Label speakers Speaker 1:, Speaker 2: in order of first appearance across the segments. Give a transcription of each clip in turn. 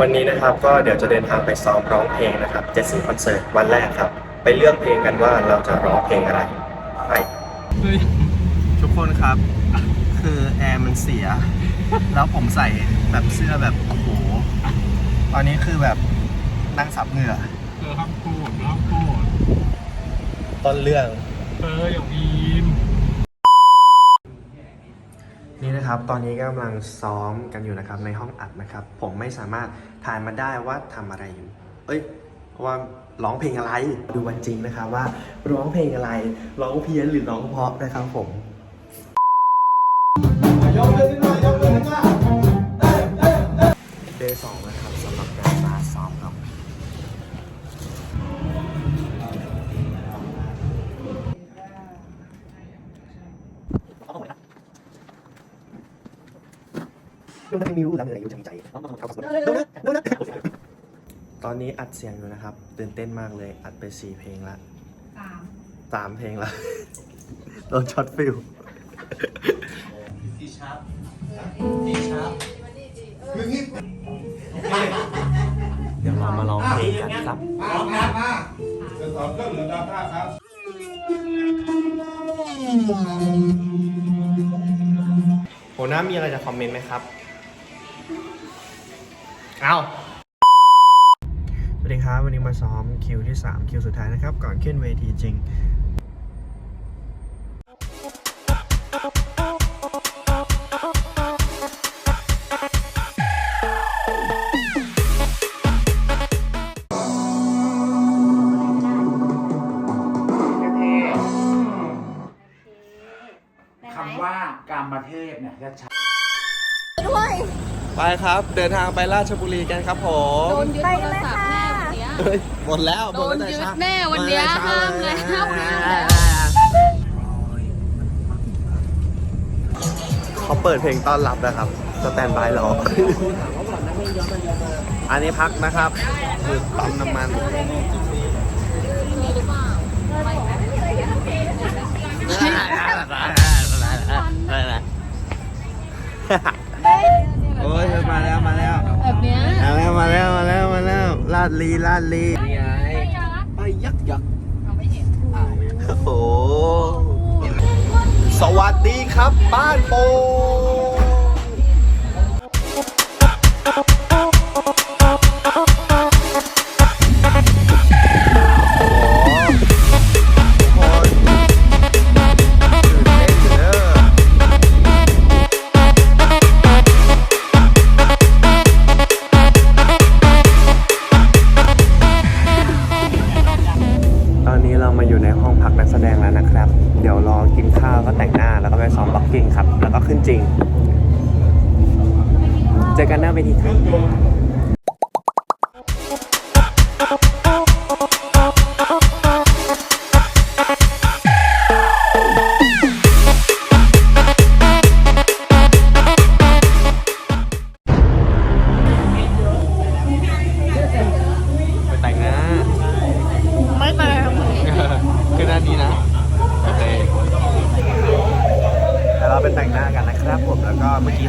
Speaker 1: นะครับก็เดี๋ยวจะเดินทางไปซ้อมร้องเพลงนะครับเจ็ดสีคอนเสิร์ตวันแรกครับ ไปเลือกเพลงกันว่าเราจะร้องเพลงอะไรไปทุกคนครับ คือแอร์มันเสีย แล้วผมใส่แบบเสื้อแบบโอ้โหตอนนี้คือแบบนั่งสับเหงื่อ
Speaker 2: เออห้ามโกรธห้ามโกรธ
Speaker 1: ต้นเรื่อง
Speaker 2: เอออย่างวีน
Speaker 1: นะครับ ตอนนี้ก็กำลังซ้อมกันอยู่นะครับในห้องอัดนะครับ ผมไม่สามารถถ่ายมาได้ว่าทำอะไรอยู่ เอ้ยว่าร้องเพลงอะไร ดูวันจริงนะครับว่าร้องเพลงอะไร ร้องเพี้ยนหรือร้องเพราะนะครับผมเดย์สองนะครับสำหรับการมาซ้อม ครับตอนนี้อัดเสียงอยู่นะครับ ตื่นเต้นมากเลย อัดไปสี่เพลงละ
Speaker 3: สาม
Speaker 1: สามเพลงละโดนช็อตฟิลเดี๋ยวเรามาลองเพลงกันครับ
Speaker 4: มามามาจะสอนเครื่องหรือดาต้าครับ
Speaker 1: หัวหน้ามีอะไรจะคอมเมนต์ไหมครับ เอาสวัสดีครับ วันนี้มาซ้อมคิวที่ 3 คิวสุดท้ายนะครับ ก่อนขึ้นเวทีจริง
Speaker 4: คำว่ากามเทพเนี่ยจะชัด
Speaker 3: ด้วย
Speaker 1: ไปครับ เดินทางไปราชบุรีกันครับผม
Speaker 5: โดนยึดโทรศัพท์แน่วันเนี้ย
Speaker 1: เฮ้ยหมดแล้วหม
Speaker 5: โดน
Speaker 1: แล้ว
Speaker 5: ยึด
Speaker 1: ช้า
Speaker 5: แน่วันเนี้ย
Speaker 1: ช้
Speaker 5: ห้ามแล้วห้ามแล้ว
Speaker 1: เขาเปิดเพลงต้อนรับนะครับ สแตนบายรอ อันนี้พักนะครับคือปั๊มน้ำมัน ล้วลาดลีลาดลีไปยักยักโอ้โห สวัสดีครับบ้านโป ก็แต่งหน้าแล้วก็ไปซ้อมบ็อกกิ้งครับ แล้วก็ขึ้นจริง เจอกันหน้าเวทีครับ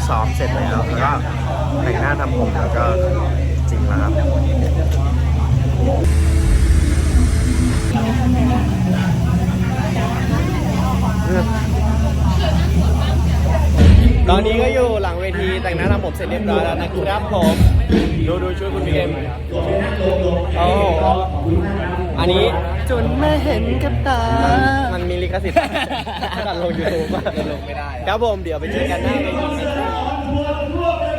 Speaker 1: ซ้อมเสร็จแล้วแล้วก็แต่งหน้าทำผมแล้วก็จริงแล้วครับ ตอนนี้ก็อยู่หลังเวทีแต่งหน้าทำผมเสร็จเรียบร้อยแล้วนะครับผมดูดูช่วยคุณพี่เอ็มโอ้อันนี้จนไม่เห็นกับตา มันมีลิขสิทธิ์ตัดลงยูทูบลงไม่ได้ ครับผมเดี๋ยวไปเจอกันหน้าเวที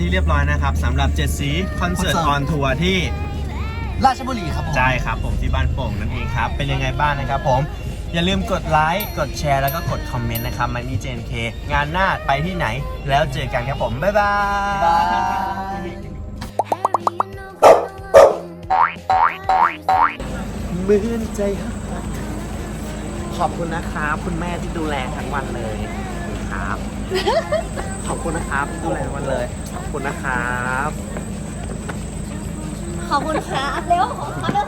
Speaker 1: ที่เรียบร้อยนะครับสำหรับเจ็ดสีคอนเสิร์ตออนทัวร์ที่
Speaker 6: ราชบุรีครับผม
Speaker 1: ใช่ครับผมที่บ้านโป่งนั่นเองครับ เป็นยังไงบ้างนะครับผม อย่าลืมกดไลค์ กดแชร์ แล้วก็กดคอมเมนต์นะครับมันนี่เจนเคงานหน้าไปที่ไหน แล้วเจอกันครับผม บ๊ายบายมือนใจหักขอบคุณนะครับคุณแม่ที่ดูแลทั้งวันเลยครับ ขอบคุณนะครับที่ดูแลมันเลย ขอบคุณนะครับ
Speaker 3: ขอบคุณค่ะเร็วขอเร็ว